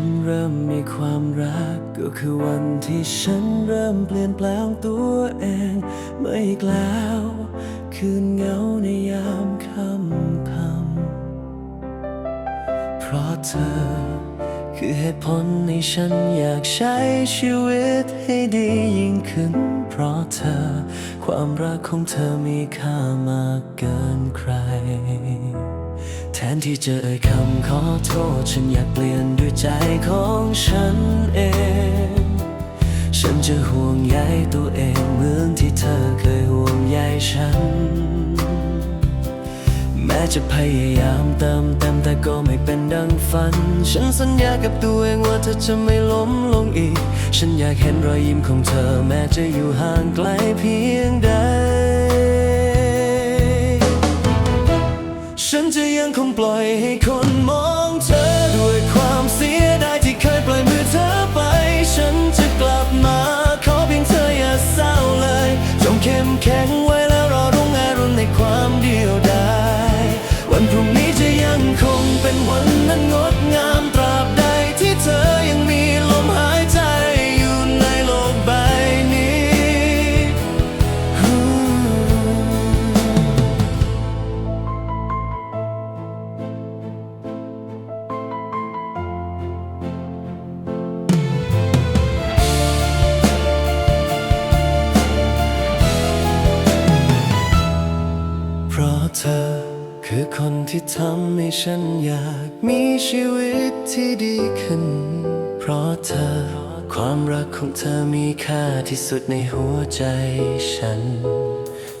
ฉันเริ่มมีความรัก ก็คือวันที่ฉันเริ่มเปลี่ยนแปลงตัวเองไม่อีกแล้ว คืนเงาในยามค่ำค่ำเพราะเธอ คือเหตุผลให้ฉันอยากใช้ชีวิตให้ดียิ่งขึ้น เพราะเธอ ความรักของเธอมีค่ามากเกินใคร แทนที่จะเอ่ยคำขอโทษ ฉันอยากเปลี่ยนด้วยใจของฉันเอง ฉันจะห่วงใยตัวเองเหมือนที่เธอเคยห่วงใยฉัน แม้จะพยายามเติมเต็มแต่ก็ไม่เป็นดังฝัน ฉันสัญญากับตัวเองว่าเธอจะไม่ล้มลงอีก ฉันอยากเห็นรอยยิ้มของเธอ แม้จะอยู่ห่างไกลเพียงใด ฉันจะยังคงปล่อยให้คนมองเธอด้วยความเสียดายที่เคยปล่อยมือเธอไป ฉันจะกลับมา ขอเพียงเธออย่าเศร้าเลย จงเข้มแข็ง คือคนที่ทำให้ฉันอยากมีชีวิตที่ดีขึ้น เพราะเธอ ความรักของเธอมีค่าที่สุดในหัวใจฉัน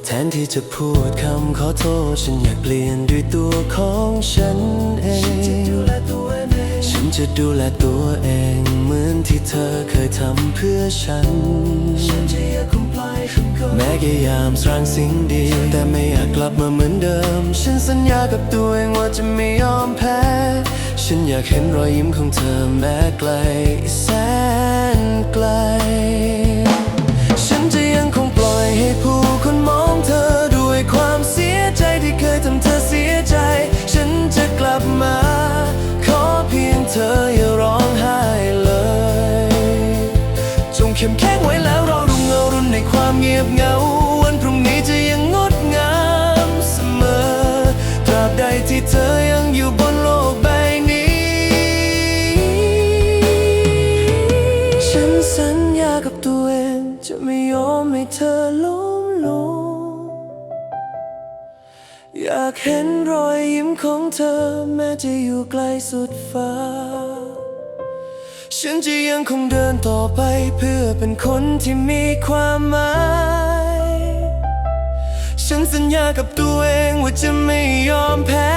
แทนที่จะพูดคำขอโทษ ฉันอยากเปลี่ยนด้วยตัวของฉันเอง ฉันจะดูแลตัวเอง เหมือนที่เธอเคยทำเพื่อฉัน แม้แค่ยามสร้างสิ่งดี แต่ไม่อยากกลับมาเหมือนเดิม ฉันสัญญากับตัวเองว่าจะไม่ยอมแพ้ ฉันอยากเห็นรอยยิ้มของเธอแม้ไกล แสนไกล อยากเห็นรอยยิ้มของเธอ แม้จะอยู่ไกลสุดฟ้า ฉันจะยังคงเดินต่อไปเพื่อเป็นคนที่มีความหมาย ฉันสัญญากับตัวเองว่าจะไม่ยอมแพ้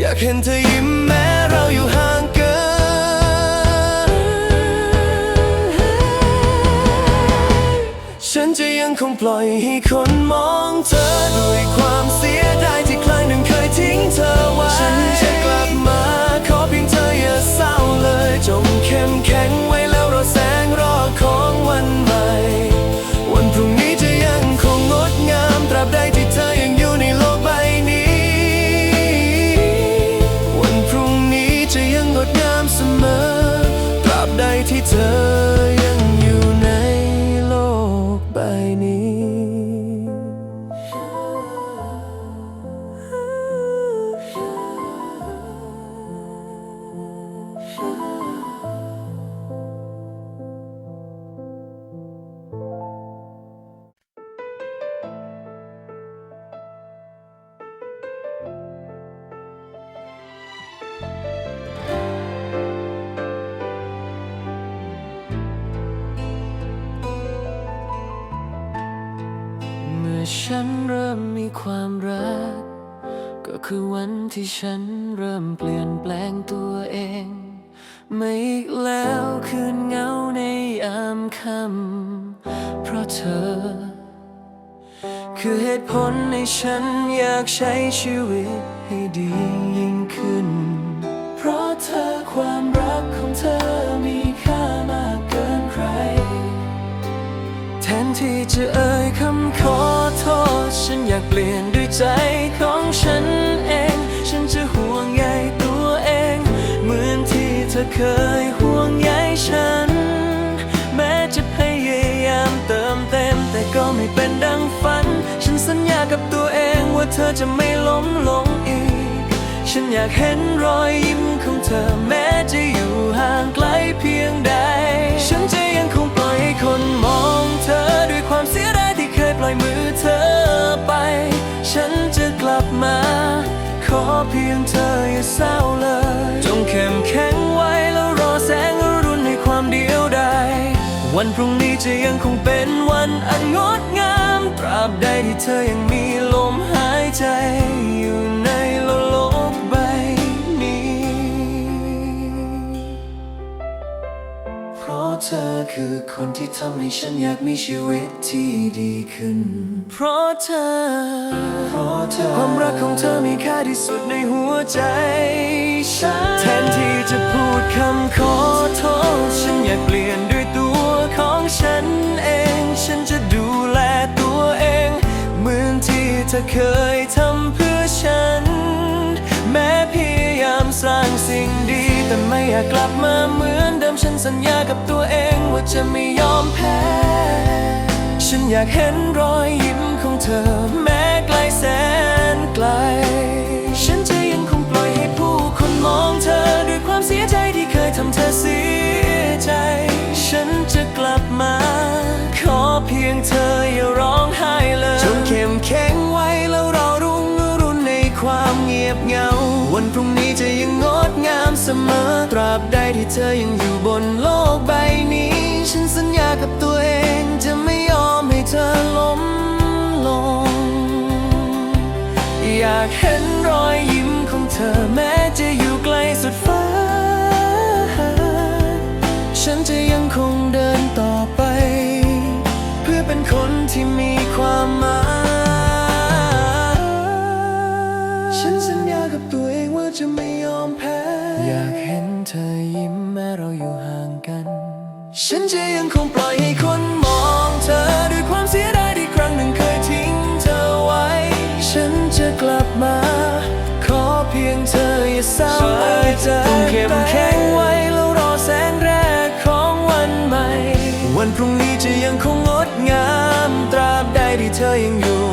อยากเห็นเธอยิ้มแม้เราอยู่ห่างเกินฉันจะยังคงปล่อยให้คนมองเธอด้วยความเสียดาย ฉันเริ่มมีความรัก ก็คือวันที่ฉันเริ่มเปลี่ยนแปลงตัวเอง ไม่อีกแล้วคืนเงาในยามค่ำเพราะเธอ คือเหตุผลในฉันอยากใช้ชีวิตให้ดียิ่งขึ้น เพราะเธอความรักของเธอมีค่ามากเกินใคร แทนที่จะเอ่ยคำ โทษ ฉันอยากเปลี่ยนด้วยใจของฉันเอง ฉันจะห่วงใยตัวเอง เหมือนที่เธธอเคยห่วงใยฉัน แม้จะพยายามเติมเต็ม แต่ก็ไม่เป็นดังฝัน ฉันสัญญากับตัวเองว่าเธอจะไม่ล้มลงอีก ฉันอยากเห็นรอยยิ้มของเธอ เศร้าเลย จงเข้มแข็งไว้แล้วรอแสงอรุณในความเดียวดายวันพรุ่งนี้จะยังคงเป็นวันอันงดงาม ตราบใดที่เธอยังมีลมหายใจอยู่ในโลก เพราะเธอคือคนที่ทำให้ฉันอยากมีชีวิตที่ดีขึ้น เพราะเธอ เพราะเธอ ความรักของเธอมีค่าที่สุดในหัวใจฉันแทนที่จะพูดคำขอโทษฉันอยากเปลี่ยนด้วยตัวของฉันเอง ฉันจะดูแลตัวเอง เหมือนที่เธอเคยทำเพื่อฉัน แม้พยายามสร้างสิ่งดีแต่ไม่อยากกลับมาเหมือนเดิม ฉันสัญญากับตัวเองว่าจะไม่ยอมแพ้ ฉันอยากเห็นรอยยิ้มของเธอแม้ไกลแสนไกล ฉันจะยังคงปล่อยให้ผู้คนมองเธอด้วยความเสียใจที่เคยทำเธอเสียใจ ฉันจะกลับมา ขอเพียงเธออย่าร้องไห้เลยจงเข้มแข็งไว้แล้วเรารุ่งอรุณในความเงียบเหงา วันพรุ่งนี้จะยังงดงามเสมอตราบใดที่ ยังอยู่บนโลกใบนี้ ฉันสัญญากับตัวเองจะไม่ยอมให้เธอล้มลง อยากเห็นรอยยิ้มของเธอแม้จะอยู่ไกลสุดฟ้า ฉันจะยังคงเดินต่อไป เพื่อเป็นคนที่มีความหมาย ฉันสัญญากับตัวเองว่าจะไม่ยอมแพ้ อยากเห็นเธอยิ้ม ฉันจะยังคงปล่อยให้คนมองเธอด้วยความเสียดายที่ครั้งหนึ่งเคยทิ้งเธอไว้ ฉันจะกลับมา ขอเพียงเธออย่าเศร้าใจต้องเข้มแข็งไว้แล้วรอแสงแรกของวันใหม่ วันพรุ่งนี้จะยังคงงดงามตราบใดที่เธอยังอยู่